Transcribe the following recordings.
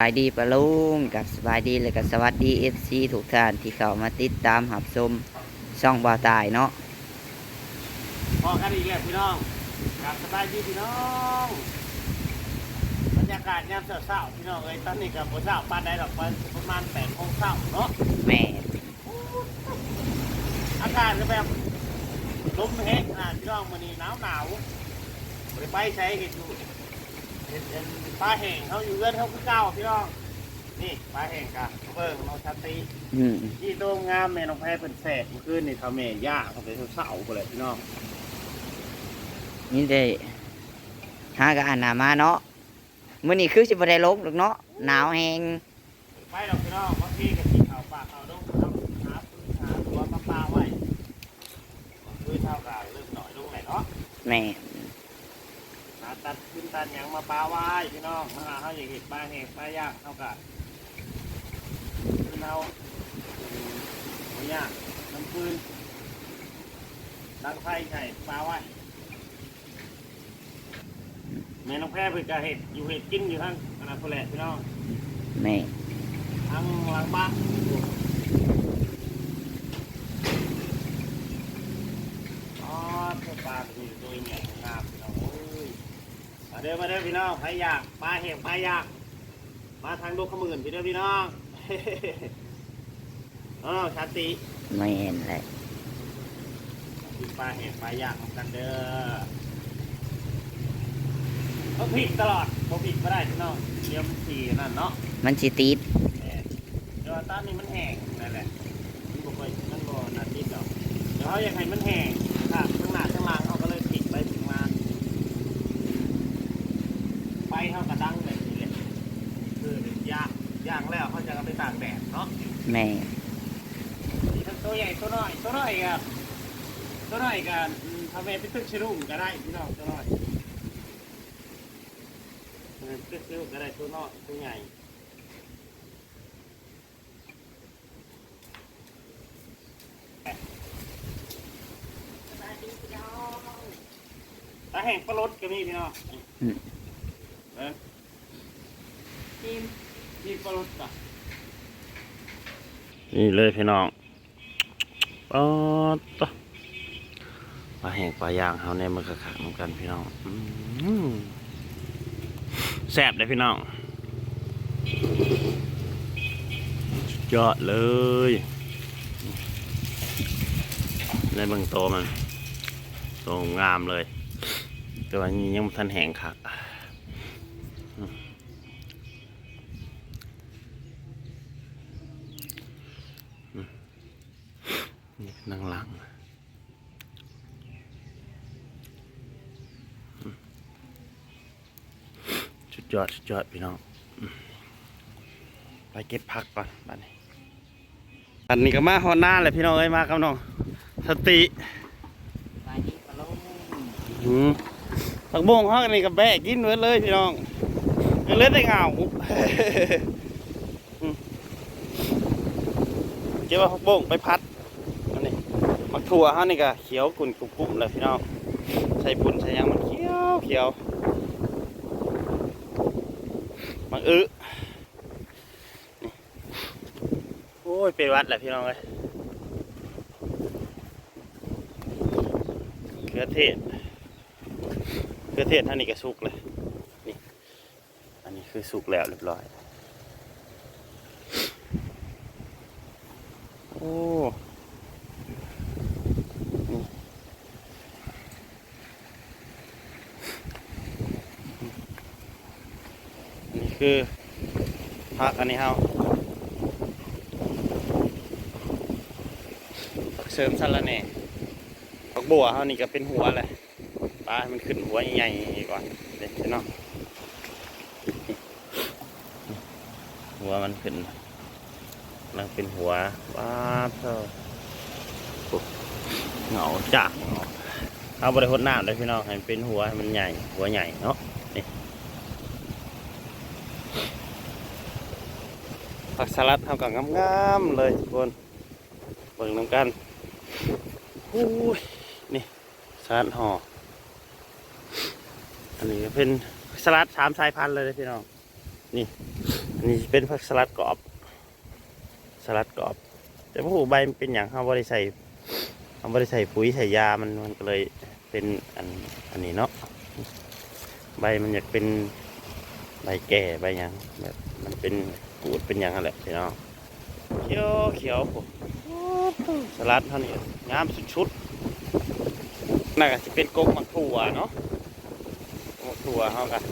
สบายดีปะลุงกับสบายดีเลยกับสวัสดีเอฟซีทุกท่านที่เข้ามาติดตามหับชมช่องบ่าวตายเนาะพอกันอีกแล้วพี่น้องกลับสบายดีพี่น้องบรรยากาศยามเช้าๆพี่น้องเอ้ยตอนนี้กับโมเช้าปานใดดอกประมาณแปดโมงเช้าเนาะแม่อากาศก็แบบลมแห้งขนาดพี่น้องมันนี้หนาวหนาวๆไปไปใช้เห็ดอยู่ เห็ดเห็ดปลาแห้งเขาอยู่เอื้อนเขาคือเก่าพี่น้อง นี่ปลาแห้งกะเบิ่งน้องชาตรีอืมที่โดมงามแม่น้องแพ้เป็นแสกเมื่อคืนนี่ทำแม่ย่าเขาไปเสาๆไปเลยพี่น้องนี่ได้หากะอ่านหนามาเนาะมื้อนี้คือสิบ่ได้ลงหรอกเนาะหนาวแฮงไปดอกพี่น้องบางทีกับที่เขาป่าเขาต้องทำหาพื้นหาตัวมาปลาไว้พื้นเท่ากันเริ่มหน่อยลงไหนเนาะแม่หา ตัดขึ้นตันหยังมาปลาไว้พี่น้องมาหาเขาอย่างเห็ดปลาเห็ดปลาย่างเท่ากันพื้นเอาหัวยากน้ำปืนดังไฟใส่ปลาไว้แม่น้องแพ้เพิ่งจะเห็ดอยู่เห็ดกินอยู่ทั้งขนาดพลแหละพี่น้องแม่ทั้งหลังบ้านอ๋อเพื่อปลาคือตัวใหญ่งามพี่น้องโอ้ย มาเด้อมาเด้อพี่น้องใครอยากปลาแห้งปลาย่างมาทางลูกขมื่นพี่เด้อพี่น้องอ๋อชาติแม่นแหละกินปลาแห้งปลาย่างของกันเด้อต้องผิดตลอดต้องผิดก็ได้พี่น้องเดี๋ยวมันสีนั่นเนาะมันสิติดแม่เดี๋ยวตอนนี้มันแห้งนั่นแหละมันบอกว่ามันบ่นาทีดอกเดี๋ยวเขาอยากให้มันแห้งค่ะข้างหน้าข้างหล่างเขาก็เลยปิดไปถึงมาไฟเขากระดังแบบนี้เลยคือย่างย่างแล้ว เขาจะเอาไปตากแดดเนาะแม่มีทั้งตัวใหญ่ตัวน้อยตัวน้อยกับตัวน้อยกับอืมทำให้เป็นตึกชะลุ่มก็ได้พี่น้องตัวน้อยเออตึกชะลุ่มก็ได้ตัวน้อยตัวใหญ่ตาแห้งปลาลดก็มีพี่น้องเออทีมทีมปลาลดป่ะ นี่เลยพี่น้องปลาตปลาแห้งปลาย่างเขาเนี่ยมันกระขังกันพี่น้องแซ่บเลยพี่น้องยอดเลยในเบื้องโตมันโตงามเลย แต่ว่านี่ยังบ่ทันแห้งคักอื อดสุดยอดพี่น้อง ไปเก็บผักก่อนบ้านนี้อันนี้ก็มาฮอนหน้าเลยพี่น้องเอ้ยมากับน้อง สติผักบุ้งห้องนี่กับแบะกินไว้เลยพี่น้องเล่นได้เงาเก็บผักบุ้งไปพัดอันนี้ผักถั่วห้านี่ก็เขียวกุ่นกรุบๆเลยพี่น้อง ใส่ปุ่นใส่ยังมันเขียวเขียว มันอึนี่โอ้ย เป็นวัดแหละพี่น้องเลยเขือเทศเขือเทศท่านี่ก็สุกเลย นี่ อันนี้คือสุกแล้วเรียบร้อย โอ้นี่อันนี้ คือผักอันนี้เฮาเสริมสลัดแหน่ผักบัวเฮานี่ก็เป็นหัวเลยปลาให้มันขึ้นหัวใหญ่ๆก่อนเด็กเนาะหัวมันขึ้นกำลังเป็นหัวว้าเท่าโอ้เหงาจักเอาบริหดน้ำเลยพี่น้องให้มันเป็นหัวให้มันใหญ่ หัวใหญ่เนาะนี่ ผักสลัดเท่ากับงามๆเลยทุกคนเบิ่งน้ำกันอุ้ยนี่สลัดห่ออันนี้เป็นสลัดสามสายพันธุ์เลยพี่น้องนี่อันนี้เป็นผักสลัดกรอบ สลัดกรอบ แต่พวกใบมันเป็นอย่างเขาบริใส่เขาบริใส่ปุ๋ยใส่ยามันมันก็เลยเป็นอันอันนี้เนาะใบมันอยากเป็นใบแก่ใบยังแบบมันเป็น กูดเป็นย่างนั้นแหละพี่น้องเขียวเขียวผมสลัดเท่านี้งามสุดๆน่าจะเป็นกงมักถั่วเนาะมักถั่วเขากัน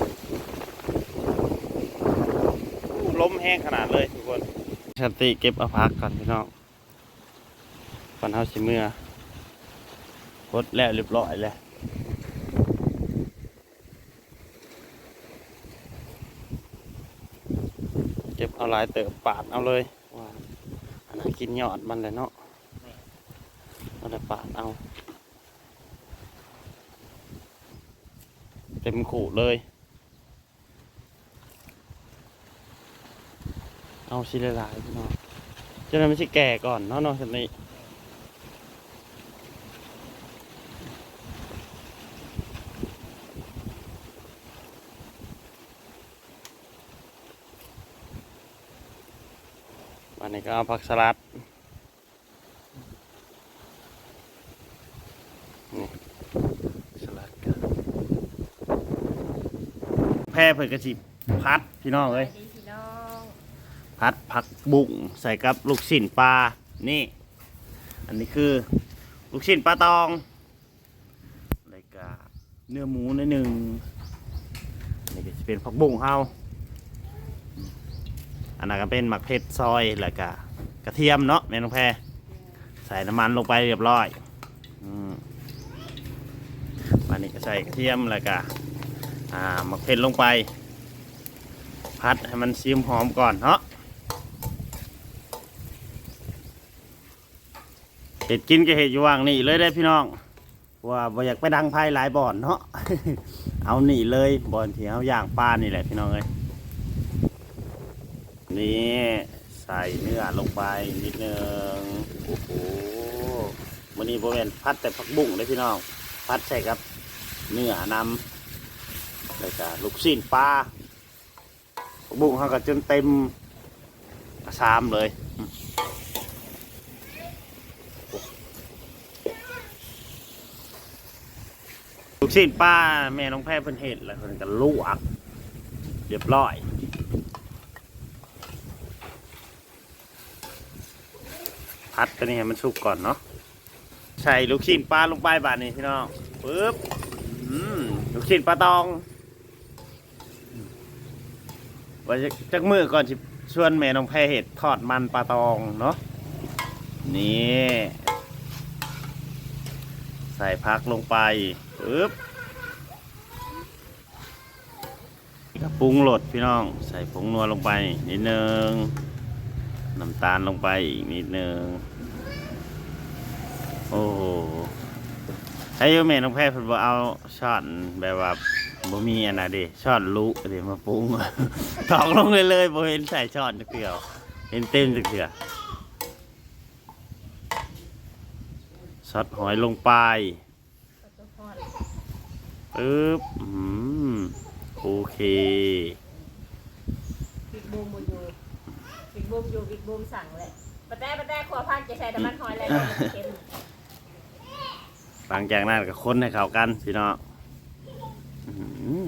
อู้มแห้งขนาดเลยทุกคนชันติเก็บอาพักก่อนพี่น้องก่อนเฮาสิเมื่อพดแล้วเรียบร้อยแล้ว เอาลายเติบปาดเอาเลยว่าอันนั้นกินยอดมันเลยเนาะเอาแต่ปาดเอา เต็มขู่เลย เอาชิ้นละลายพี่น้องจะนั้นไม่ใช่แก่ก่อนเนาะเนาะทีนี้ นี้ก็เอาผักสลัดนี่สลัดกันแพร่เผือกระชิบพัดพี่น้องเอ้ยดีพี่น้องพัดผักบุ้งใส่กับลูกชิ้นปลานี่ อันนี้คือลูกชิ้นปลาตองแล้วก็เนื้อหมูนิดหนึ่งนี่ก็จะเป็นผักบุ้งเฮา อันนั้นก็เป็นหมักเผ็ดซอยแล้วก็กระเทียมเนาะแม่น้องแพรใส่น้ำมันลงไปเรียบร้อยอืมวันนี้ก็ใส่กระเทียมแล้วก็อ่าหมักเผ็ดลงไป พัดให้มันซีมหอมก่อนเนาะเห็ดกินก็เห็ดอยู่ว่างนี่เลยได้พี่น้องว่าบ่อยากไปดังไพ่หลายบ่อนเนาะเอานี่เลยบ่อนที่เขาย่างปลานี่แหละพี่น้องเอ้ย นี่ใส่เนื้อลงไปนิดนึงโอ้โหวันนี้โบแมนพัดแต่ผักบุ้งเลยพี่น้องพัดใส่กับ เนื้อนำแล้วก็ลูกชิ้นปลาบุ้งเขาก็จนเต็มกระซามเลยลูกชิ้นป้าแม่น้องแพ้เพิ่นเห็ดแล้วเพิ่นก็ลวกเรียบร้อย พัดตัวนี้ให้มันสุกก่อนเนาะใส่ลูกชิ้นปลาลงไปบาดนี้พี่น้องปึ๊บลูกชิ้นปลาตองว่าจักมือก่อนสิชวนแม่น้องแพรเห็ดทอดมันปลาตองเนาะนี่ใส่พักลงไปปึ๊บก็ปรุงรสพี่น้อง ใส่ผงนัวลงไปนิดนึง น้ำตาลลงไปอีกนิดนึง โอ้โหให้แม่น้องแพรเพิ่นบ่เอาช้อนแบบว่าบ่มีอันน่ะเดิช้อนลุเดี๋ยวมาปรุงถอกลงเลยเลยบ่เห็นใส่ช้อนจักเดียวเห็นเต็มจักเดียวซอสหอยลงไปปึ๊บอืมโอเค บิ๊กบูมอยู่บิ๊กบูมอยู่บิ๊กบูมสั่งเลยปะแต้ปะแต้ขวพันจะใส่น้ำมันหอยอะไรเลยมันเค็มหลังจากนั้นก็คนให้เข้ากันพี่น้องอื้อหือ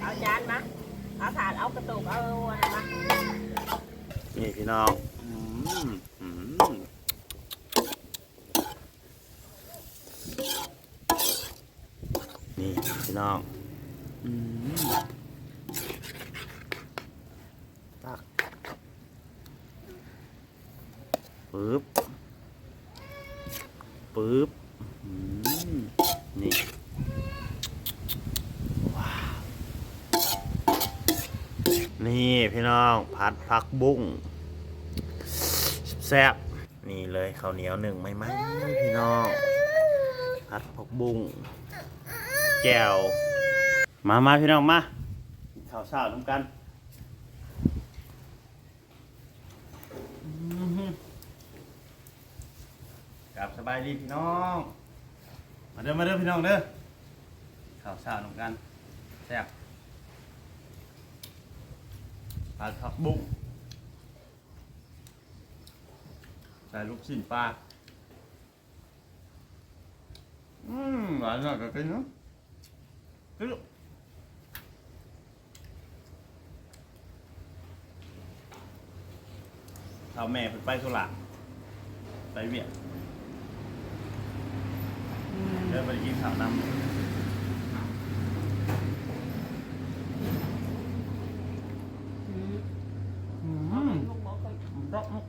เอาจานมาเอาถาดเอากระตุกเอาอะไรมานี่พี่น้องอืมอืมนี่พี่น้องอืมตัก ปึ๊บปึ๊บนี่ว้าวนี่พี่น้องผัดผักบุ้งแซ่บนี่เลยข้าวเหนียวหนึ่งไม่ไหมพี่น้องผัดผักบุ้งแก้วมามาพี่น้องมากินข้าวเช้าน้ำกันอื้อหือ กลับสบายดีพี่น้อง มาเด้อมาเด้อพี่น้องเด้อข้าวเช้าน้ำกันแซ่บผัดผักบุ้งใส่ลูกชิ้นปลาอืมหวานหน่อยก็กินเนาะกินลูกท่าแม่เพิ่นไปธุระไปเวียด เดินไปกินข้าวนำ อืม อื เอา ม ไปลูกบอกก่อน รอกมุก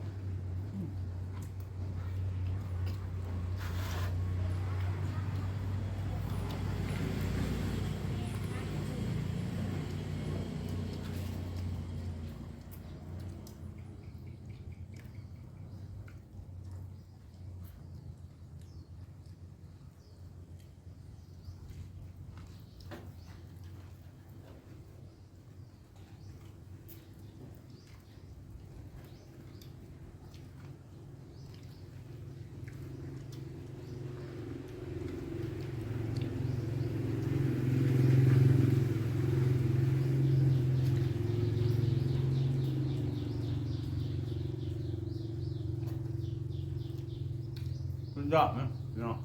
คุณ ยอดไหมพี่น้อง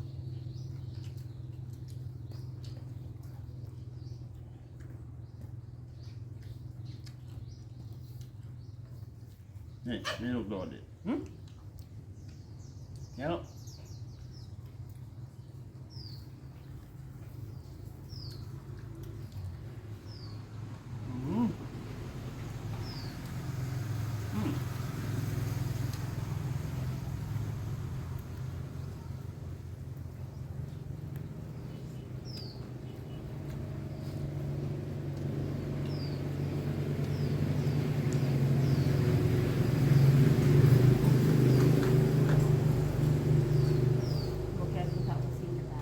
นี่มีลูกโดดดิหึเนี่ยลูกอืมอืม โปรแกรมที่เขาซิงได้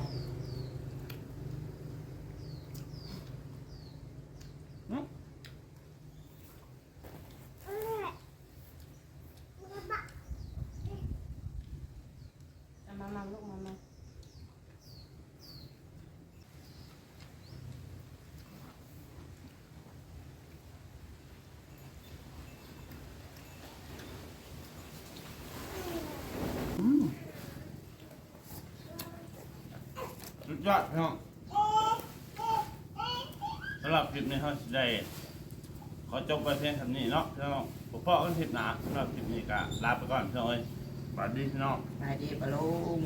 เอามามาลูกมามา สุด ยอดพี่น้องสำหรับคลิปนี้เขาสิได้ขอจบไปเพียงเท่านี้เนาะพี่น้องผมพ่อกันคลิปหนาสำหรับคลิปนี้ก็ลาไปก่อนพี่น้องเอ้ยสวัสดีพี่น้อง ไปดีปะลุง